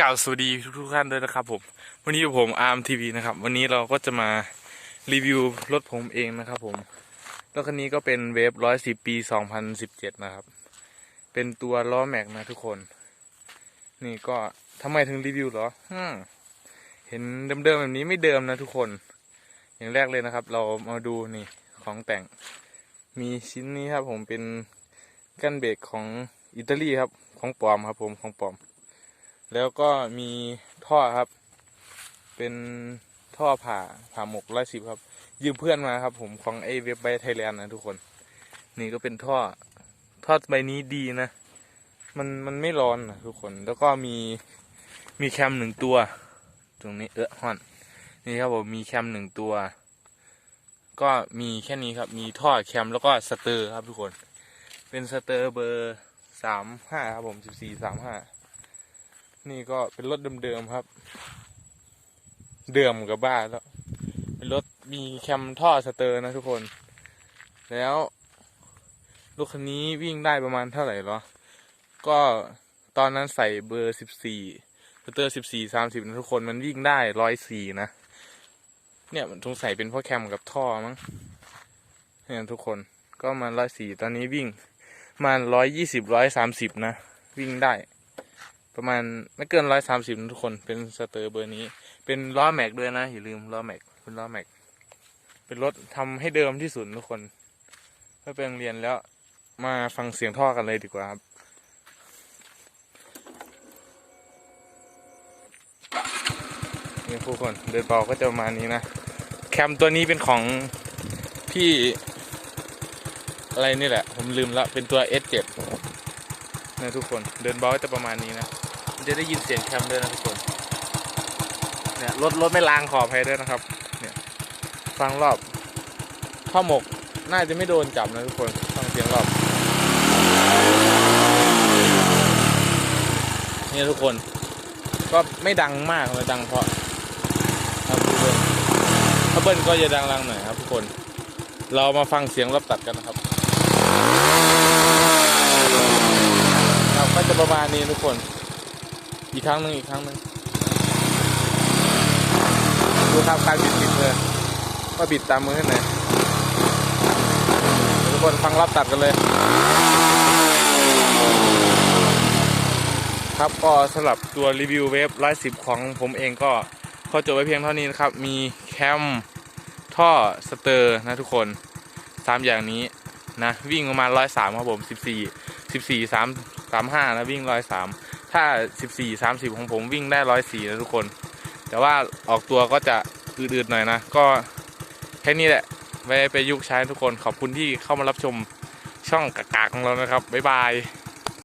กล่าวสวัสดีทุกท่านด้วยนะครับผมวันนี้ผมอาร์มทีวีนะครับ วันนี้เราก็จะมารีวิวรถผมเองนะครับผมรถคันนี้ก็เป็นเวฟร้อยสิบปีสองพันสิบเจ็ดนะครับ เป็นตัวล้อแม็กนะทุกคน นี่ก็ทำไมถึงรีวิวเหรอเห็นเดิมๆแบบนี้ไม่เดิมนะทุกคน อย่างแรกเลยนะครับ เรามาดูนี่ของแต่ง มีชิ้นนี้ครับผมเป็นกันเบรกของอิตาลีครับ ของปลอมครับผมของปลอม แล้วก็มีท่อครับ เป็นท่อผ่าผ่าหมกร้อยสิบครับ ยืมเพื่อนมาครับ ผมของไอเว็บไบไทยแลนด์นะทุกคน นี่ก็เป็นท่อท่อใบนี้ดีนะ มันมันไม่ร้อนนะทุกคนแล้วก็มีมีแคมหนึ่งตัว ตรงนี้เออฮอน นี่ครับผมมีแคมหนึ่งตัว ก็มีแค่นี้ครับ มีท่อแคมแล้วก็สเตอร์ครับทุกคน เป็นสเตอร์เบอร์สามห้าครับผมสิบสี่สามห้า นี่ก็เป็นรถเดิมๆครับ เดิมกับบ้าแล้ว เป็นรถมีแคมท่อสเตอร์นะทุกคน แล้วรถคันนี้วิ่งได้ประมาณเท่าไหร่หรอ ก็ตอนนั้นใส่เบอร์สิบสี่สเตอร์สิบสี่สามสิบนะทุกคนมันวิ่งได้ร้อยสี่นะ เนี่ยมันสงสัยเป็นเพราะแคมกับท่อมั้งเนี่ยทุกคนก็มาร้อยสี่ตอนนี้วิ่งมาร้อยยี่สิบร้อยสามสิบนะ วิ่งได้ ประมาณไม่เกินร้อยสามสิบทุกคนเป็นสเตอร์เบอร์นี้ เป็นล้อแม็กด้วยนะอย่าลืมล้อแม็กเป็นล้อแม็กเป็นรถทำให้เดิมที่สุดทุกคนเมื่อไปโรงเรียนแล้วมาฟังเสียงท่อกันเลยดีกว่าครับนี่ทุกคนเดินเบาก็จะประมาณนี้นะ แคมตัวนี้เป็นของพี่อะไรนี่แหละ ผมลืมล้วเป็นตัว S7 นะทุกคนเดินเบาก็จะประมาณนี้นะ จะได้ยินเสียงแคมด้วยนะทุกคนเนี่ยรถรถไม่ลางขออภัยด้วยนะครับ เนี่ยฟังรอบข้อหมกน่าจะไม่โดนจับนะทุกคนฟังเสียงรอบเนี่ยทุกคนก็ไม่ดังมากเลยดังเพราะครับทุกคนถ้าเบิ้ลก็จะดังๆหน่อยครับทุกคน เรามาฟังเสียงรอบตัดกันนะครับครับก็จะประมาณนี้ทุกคน อีกครั้งหนึ่งอีกครั้งหนึ่งดูครับการบิดบิดเลยก็บิดตามมือให้น่อยทุกคนฟังรับตัดกันเลย ครับก็สำหรับตัวรีวิวเวฟร้อยสิบของผมเองก็ขอจบไว้เพียงเท่านี้นะครับ มีแคมท่อสเตอร์นะทุกคนสามอย่างนี้นะ วิ่งประมาณร้อยสามครับผมสิบสี่สิบสี่สามสามห้านะ วิ่งร้อยสาม ถ้า 14 30 ของผมวิ่งได้ร้อยสี่นะทุกคน แต่ว่าออกตัวก็จะอืดๆหน่อยนะ ก็แค่นี้แหละไว้ไปยุกใช้ทุกคนขอบคุณที่เข้ามารับชมช่องกากๆของเรานะครับ บ๊ายบาย